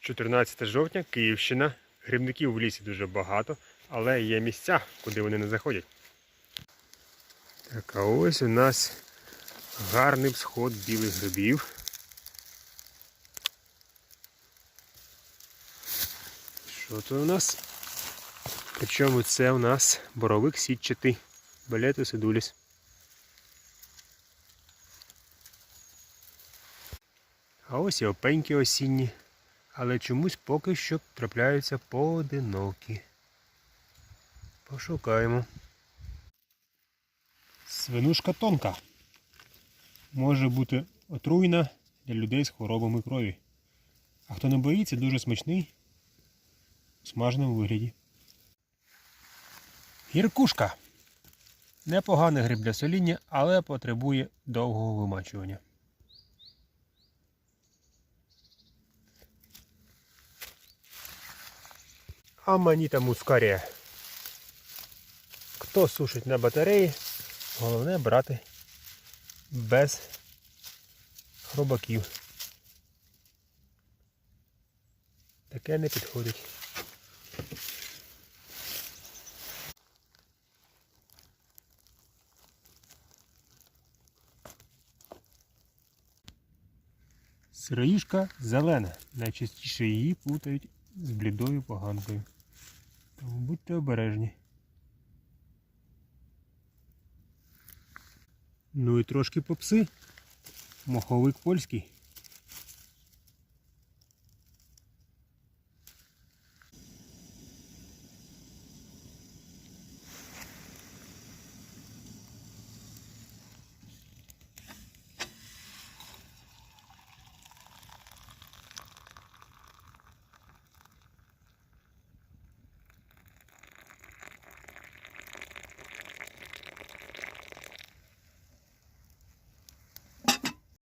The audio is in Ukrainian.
14 жовтня, Київщина. Грибників в лісі дуже багато, але є місця, куди вони не заходять. Так, а ось у нас гарний всход білих грибів. Що то у нас? Причому це у нас боровик сітчатий, балетус едуліс. А ось і опеньки осінні, але чомусь поки що трапляються поодинокі. Пошукаємо. Свинушка тонка. Може бути отруйна для людей з хворобами крові. А хто не боїться, дуже смачний у смаженому вигляді. Гіркушка. Непоганий гриб для соління, але потребує довгого вимачування. Аманіта мускарія. Хто сушить на батареї, головне брати без хробаків. Таке не підходить. Сироїшка зелена. Найчастіше її плутають з блідою поганкою. Тому будьте обережні. Ну і трошки попси. Моховик польський.